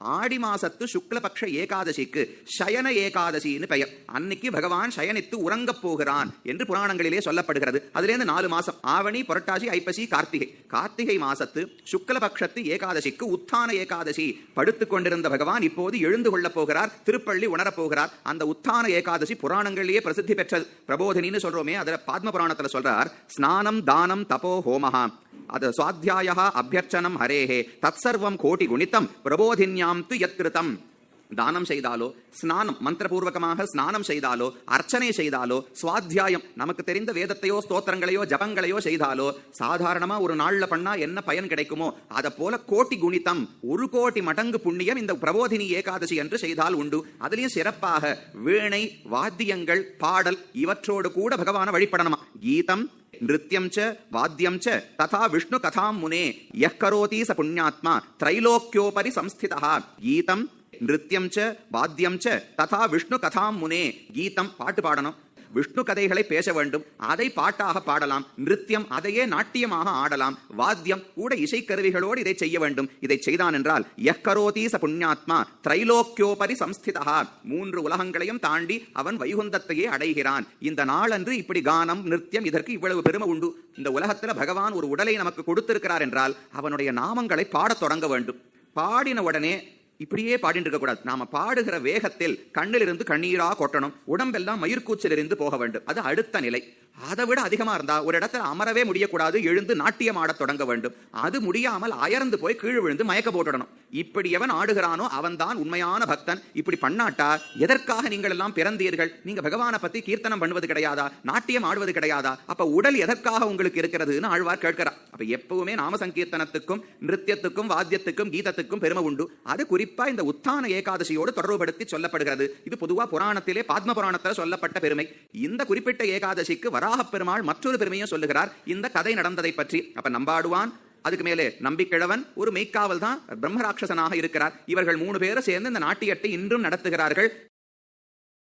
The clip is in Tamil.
ஆடி மாசத்து சுக்லபக்ஷ ஏகாதசிக்கு சயன ஏகாதசின்னு பெயர். அன்னைக்கு பகவான் சயனித்து உறங்கப் போகிறான் என்று புராணங்களிலே சொல்லப்படுகிறது. அதுலேருந்து நாலு மாசம். ஆவணி புரட்டாசி ஐப்பசி கார்த்திகை. கார்த்திகை மாசத்து சுக்லபக்ஷத்து ஏகாதசிக்கு உத்தான ஏகாதசி. படுத்துக் கொண்டிருந்த பகவான் இப்போது எழுந்து கொள்ளப் போகிறார். திருப்பள்ளி உணரப் போகிறார். அந்த உத்தான ஏகாதசி புராணங்களிலேயே பிரசித்தி பெற்றது. பிரபோதினின்னு சொல்றோமே அதுல பாத்ம புராணத்துல சொல்றார் ஸ்நானம் தானம் தபோ ஹோமஹா அது சுவாத்தியாயா அபியர்ச்சனம் ஹரேஹே. தத்சர்வம் கோட்டி குணித்தம். பிரபோதின்யா பிரபோதின்யாம் து யத்கிருதம். தானம் செய்தாலோ ஸ்நானம் மந்திரபூர்வகமாக ஸ்நானம் செய்தாலோ அர்ச்சனை செய்தாலோ சுவாத்தியாயம் நமக்கு தெரிந்த வேதத்தையோ ஸ்தோத்திரங்களையோ ஜபங்களையோ செய்தாலோ சாதாரணமா ஒரு நாள்ல பண்ணா என்ன பயன் கிடைக்குமோ அதை போல கோட்டி குணித்தம் ஒரு கோட்டி மடங்கு புண்ணியம் இந்த பிரபோதினி ஏகாதசி என்று செய்தால் உண்டு. அதுலயும் சிறப்பாக வீணை வாத்தியங்கள் பாடல் இவற்றோடு கூட பகவான வழிபடணுமா? கீதம் நிருத்தியம் ச வாத்தியம் ச ததா விஷ்ணு கதாம் முனே யக் கரோதி ச புண்ணியாத்மா திரைலோக்கியோபரி சம்ஸ்திதா கீதம் நிருத்தியம் ச வாத்தியம் ச ததா விஷ்ணு கதாம் முனே கீதம் பாட்டு பாடணும் விஷ்ணு கதைகளை பேச வேண்டும். அதை பாட்டாக பாடலாம். நிருத்தியம் அதையே நாட்டியமாக ஆடலாம். வாத்தியம் கூட இசைக்கருவிகளோடு இதை செய்ய வேண்டும். இதை செய்தான் என்றால் யக்கரோதி ச புண்ணியாத்மா திரைலோக்கியோபரி சம்ஸ்திதா. மூன்று உலகங்களையும் தாண்டி அவன் வைகுந்தத்தையே அடைகிறான். இந்த நாளன்று இப்படி கானம் நிருத்தியம் இதற்கு இவ்வளவு பெருமை உண்டு. இந்த உலகத்துல பகவான் ஒரு உடலை நமக்கு கொடுத்திருக்கிறார் என்றால் அவனுடைய நாமங்களை பாடத் தொடங்க வேண்டும். பாடின உடனே இப்படியே பாடிட்டு இருக்க கூடாது நாம பாடுகிற வேகத்தில் கண்ணிலிருந்து கண்ணீரா கொட்டணும். உடம்பெல்லாம் மயிர்கூச்சலிருந்து போக வேண்டும். அது அடுத்த நிலை. அதை விட அதிகமா இருந்தா ஒரு இடத்துல அமரவே முடியக்கூடாது எழுந்து நாட்டியம் ஆடத் தொடங்க வேண்டும். அது முடியாமல் அயர்ந்து போய் கீழ் விழுந்து மயக்க போட்டுடணும். இப்படி எவன் ஆடுகிறானோ அவன்தான் உண்மையான பக்தன். இப்படி பண்ணாட்டா எதற்காக நீங்கள் எல்லாம் பிறந்தீர்கள்? நீங்க பகவானை பத்தி கீர்த்தனம் பண்ணுவது கிடையாதா? நாட்டியம் ஆடுவது கிடையாதா? அப்ப உடல் எதற்காக உங்களுக்கு இருக்கிறதுன்னு ஆழ்வார் கேட்கிறார். அப்ப எப்பவுமே நாம சங்கீர்த்தனத்துக்கும் நிருத்தியத்துக்கும் வாத்தியத்துக்கும் கீதத்துக்கும் பெருமை உண்டு. அது குறிப்பா இந்த உத்தான ஏகாதசியோடு தொடர்புபடுத்தி சொல்லப்படுகிறது. இது பொதுவா புராணத்திலே பாத்ம புராணத்தில் சொல்லப்பட்ட பெருமை. இந்த குறிப்பிட்ட ஏகாதசிக்கு வராக பெருமாள் மற்றொரு பெருமையும் சொல்லுகிறார். இந்த கதை நடந்ததை பற்றி. அப்ப நம்பாடுவான். அதுக்கு மேலே நம்பிக்கிழவன் ஒரு மெய்க்காவல் தான் பிரம்மராட்சசனாக இருக்கிறார். இவர்கள் மூணு பேரும் சேர்ந்து இந்த நாட்டியத்தை இன்றும் நடத்துகிறார்கள்.